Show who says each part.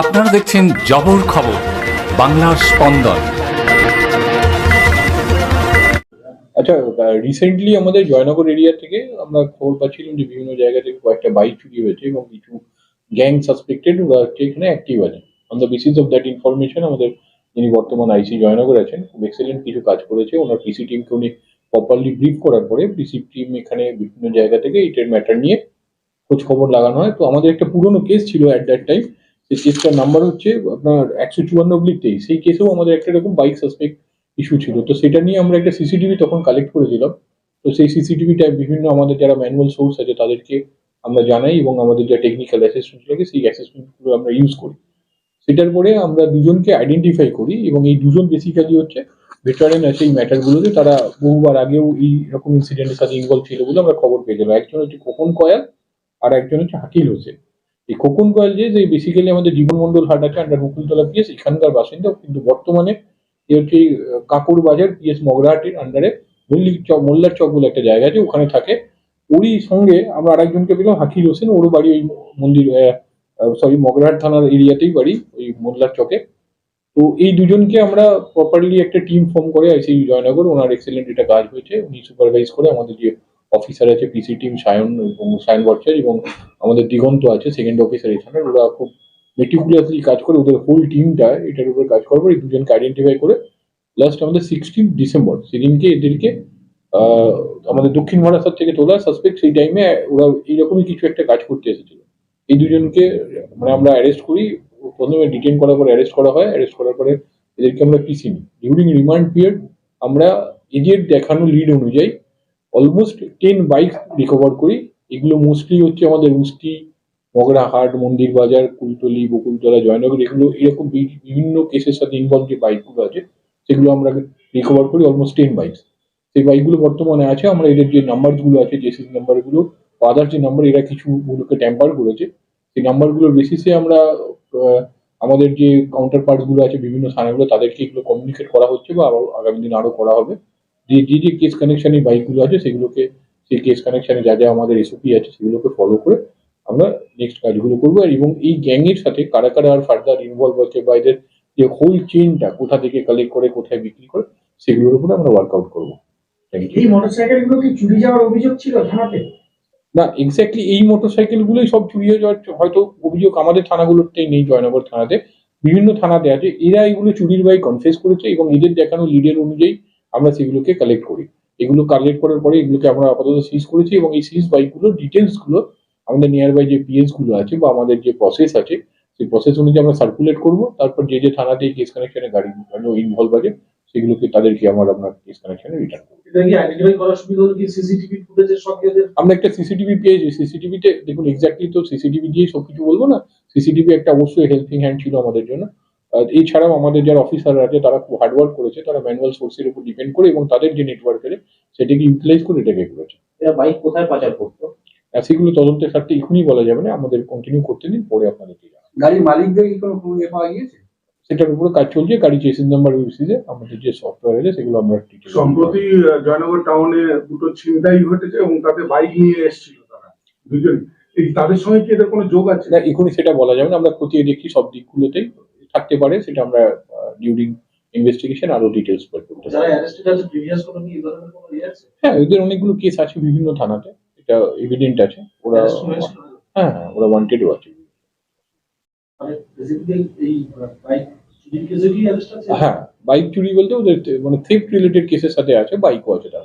Speaker 1: আপনারা দেখছেন জবর খবর, বাংলার স্পন্দন।
Speaker 2: আচ্ছা রিসেন্টলি আমাদের জয়নগর এরিয়া থেকে আমরা খবর পাচ্ছিলাম যে বিভিন্ন জায়গা থেকে কয়েকটা বাইক চুরি হয়েছে এবং কিছু গ্যাং সাসপেক্টেড ওরা হচ্ছে এখানে অ্যাক্টিভ আছে। On the basis of that information আমাদের যিনি বর্তমান আইসি জয়নগর আছেন, খুব এক্সেলেন্ট কিছু কাজ করেছে। ওনার পিসি টিমকে উনি প্রপারলি ব্রিফ করার পরে পিসি টিম এখানে বিভিন্ন জায়গা থেকে এটার ম্যাটার নিয়ে খোঁজ খবর লাগানো হয়। তো আমাদের একটা পুরনো কেস ছিল অ্যাট দ্যাট টাইম সেই কেসটার নাম্বার হচ্ছে আপনার একশো চুয়ান্ন অব্লিক তেইশ। সেই কেসেও আমাদের একটা এরকম বাইক সাসপেক্ট ইস্যু ছিল। তো সেটা নিয়ে আমরা একটা সিসিটিভি তখন কালেক্ট করেছিলাম। তো সেই সিসিটিভিটা বিভিন্ন আমাদের যারা ম্যানুয়াল সোর্স আছে তাদেরকে আমরা জানাই এবং আমাদের যা টেকনিক্যাল অ্যাসেসমেন্ট লাগে সেই অ্যাসেসমেন্টগুলো আমরা ইউজ করি। সেটার পরে আমরা দুজনকে আইডেন্টিফাই করি এবং এই দুজন বেসিক্যালি হচ্ছে ভেটারেন আছে এই ম্যাটারগুলোতে তারা বহুবার আগেও এই রকম ইনসিডেন্টের সাথে ইনভলভ ছিল বলে আমরা খবর পেয়েছিলাম একজন হচ্ছে খোকন কয়াল আর একজন হচ্ছে হাকিল হোসেন। এই খোকন কয়াল যে বেসিক্যালি আমাদের জীবন মন্ডল হাট আছে আন্ডার মুকুলতলা পিএস এখানকার বাসিন্দা, কিন্তু বর্তমানে এ হচ্ছে কাকুর বাজার পিএস মগরাহাটের আন্ডারে মল্লিক চক, মোল্লার চক বলে একটা জায়গা আছে, ওখানে থাকে। ওরই সঙ্গে আমরা আরেকজনকে পেলাম, হাকির হোসেন, ওরও বাড়ি ওই মন্দির সরি মগরাহাট থানার এরিয়াতেই বাড়ি, ওই মোল্লার চকে। তো এই দুজনকে আমরা প্রপারলি একটা টিম ফর্ম করে সেই জয়নগর, ওনার এক্সেলেন্ট এটা কাজ হয়েছে, উনি সুপারভাইজ করে আমাদের যে অফিসার আছে পিসি টিম সায়ন এবং সায়ন ভট্টাচার্য এবং আমাদের দিগন্ত আছে সেকেন্ড অফিসার এখানে ওরা খুব মেটিকুলাসলি কাজ করে, ওদের ফুল টিমটা এটার উপর কাজ করার পর এই দুজনকে আইডেন্টিফাই করে লাস্ট আমাদের সিক্সটিন ডিসেম্বর সেদিনকে এদেরকে আমাদের দক্ষিণ মহারাষ্ট্র থেকে তোলা সাসপেক্ট সেই টাইমে ওরা এইরকমই কিছু একটা কাজ করতে এসেছিল। এই দুজনকে মানে আমরা অ্যারেস্ট করি, প্রথমে ডিটেন করার পরে অ্যারেস্ট করা হয় অ্যারেস্ট করার পরে এদেরকে আমরা পিসি নিই। ডিউরিং রিমান্ড পিরিয়ড আমরা এদের দেখানো লিড অনুযায়ী অলমোস্ট টেন বাইক রিকভার করি। এগুলো মোস্টলি হচ্ছে আমাদের উস্তি মগরাহাট মন্দির বাজার কুলতলি, বকুলতলা, জয়নগর, এগুলো এরকম বিভিন্ন কেসের সাথে ইনভলভ যে বাইকগুলো আছে, সেগুলো আমরা রিকভার করি অলমোস্ট টেন বাইকস সেই বাইকগুলো বর্তমানে আছে, আমরা এদের যে নাম্বারগুলো আছে জেসিস নাম্বারগুলো আদার যে নাম্বার এরা কিছু গুলোকে ট্যাম্পার করেছে। সেই নাম্বারগুলোর বেসিসে আমরা আমাদের যে কাউন্টার পার্টসগুলো আছে, বিভিন্ন থানাগুলো তাদেরকে এগুলো কমিউনিকেট করা হচ্ছে বা আগামী দিন আরও করা হবে। যে যে যে কেস কানেকশন বাইকগুলো আছে সেগুলোকে সেই কেস কানেকশনে যা যা আমাদের এসওপি আছে সেগুলোকে ফলো করে আমরা নেক্সট কাজগুলো করব। আর এবং এই গ্যাংয়ের সাথে কারা কারা আর ফার্দার ইনভলভ আছে বা এদের যে হোল চেনটা কোথা থেকে কালেক্ট করে কোথায় বিক্রি করে সেগুলোর উপরে আমরা ওয়ার্কআউট করব।
Speaker 3: এই মোটরসাইকেলগুলো কি চুরি যাওয়ার অভিযোগ ছিল থানাতে?
Speaker 2: না এক্স্যাক্টলি এই মোটরসাইকেল গুলোই সব চুরি হয়ে যাওয়ার হয়তো অভিযোগ আমাদের থানাগুলোতেই নেই জয়নগর থানাতে। বিভিন্ন থানাতে আছে এরা এগুলো চুরির বাই কনফেস করেছে এবং এদের দেখানো লিডের অনুযায়ী আমরা সেগুলোকে কালেক্ট করি। এগুলো কালেক্ট করার পরে এগুলোকে আমরা আপাতত সিজ করেছি এবং এই সিজ বাইকগুলোর ডিটেলসগুলো আমাদের নিয়ার বাই যে পিএসগুলো আছে বা আমাদের যে প্রসেস আছে সেই প্রসেস অনুযায়ী আমরা সার্কুলেট করব। তারপর যে যে থানাতে কেস কানেকশনে গাড়ি ইনভলভ আছে সেগুলোকে তাদেরকে আমার আপনার কেস কানেকশনে রিটার্ন করব। আমরা একটা সিসিটিভি পেয়েছি। সিসিটিভিতে দেখুন এক্স্যাক্টলি তো সিসিটিভি দিয়ে সবকিছু বলব না? সিসিটিভি একটা অবশ্যই হেল্পিং হ্যান্ড ছিল আমাদের জন্য। এছাড়াও আমাদের যারা অফিসার আছে তারা খুব হার্ডওয়ার্ক করেছে তারা ম্যানুয়াল সোর্সের উপর ডিপেন্ড করে এবং তাদের যে নেটওয়ার্ক আছে সেটাকে ইউটিলাইজ করে এটাকে করেছে।
Speaker 3: এরা বাইক কোথায় পাচার করতো?
Speaker 2: আর সেগুলো তদন্তের স্বার্থে এখনই বলা যাবে না আমাদের কন্টিনিউ করতে দিন পরে আপনাদেরকে জানাব।
Speaker 4: গাড়ির মালিকদের কি কোনো ইয়ে পাওয়া গিয়েছে?
Speaker 2: সেটার উপরে কাজ চলছে গাড়ি চেসিস নাম্বার বেসিসে আমাদের যে সফটওয়্যার আছে সেগুলো আমরা detail-
Speaker 5: সম্প্রতি জয়নগর টাউনে দুটো ছিনতাই ঘটেছে এবং তাতে বাইক নিয়ে এসেছিল তারা দুজন এই তাদের সঙ্গে কি এদের কোনো যোগ আছে?
Speaker 2: না এখনই সেটা বলা যাবে না আমরা খতিয়ে দেখি সব দিকগুলোতেই। থাকতে পারে সেটা আমরা ডিউরিং ইনভেস্টিগেশন আরও ডিটেলস বের করতে
Speaker 3: ইয়ে
Speaker 2: হ্যাঁ ওদের অনেকগুলো কেস আছে বিভিন্ন থানাতে এটা এভিডেন্ট আছে। ওরা হ্যাঁ হ্যাঁ, ওরা ওয়ান্টেডও আছে। হ্যাঁ বাইক চুরি বলতে ওদের মানে থেফট রিলেটেড কেসের সাথে আছে বাইকও আছে তার